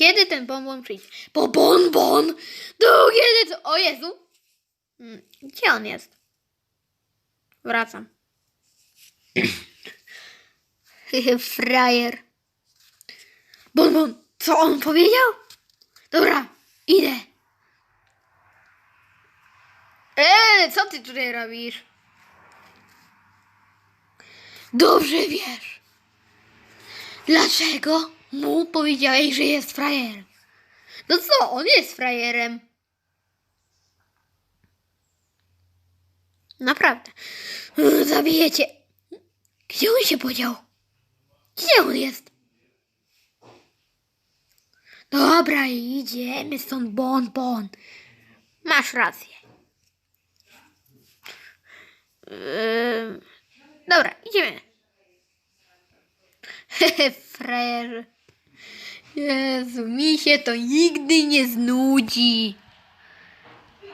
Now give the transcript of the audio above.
Kiedy ten bonbon przyjdzie? Bo bonbon! Kiedy to... O Jezu! Mm, Gdzie on jest? Wracam. Frajer. Bonbon, co on powiedział? Dobra, idę. Eee, co ty tutaj robisz? Dobrze wiesz. Dlaczego mu powiedziałeś, że jest frajerem? No co, on jest frajerem. Naprawdę. Yy, Zabijecie. Gdzie on się podział? Gdzie on jest? Dobra, idziemy stąd, bon, bon. Masz rację. Yy, dobra, idziemy. Hehe, frajerze. Jezu, mi się to nigdy nie znudzi.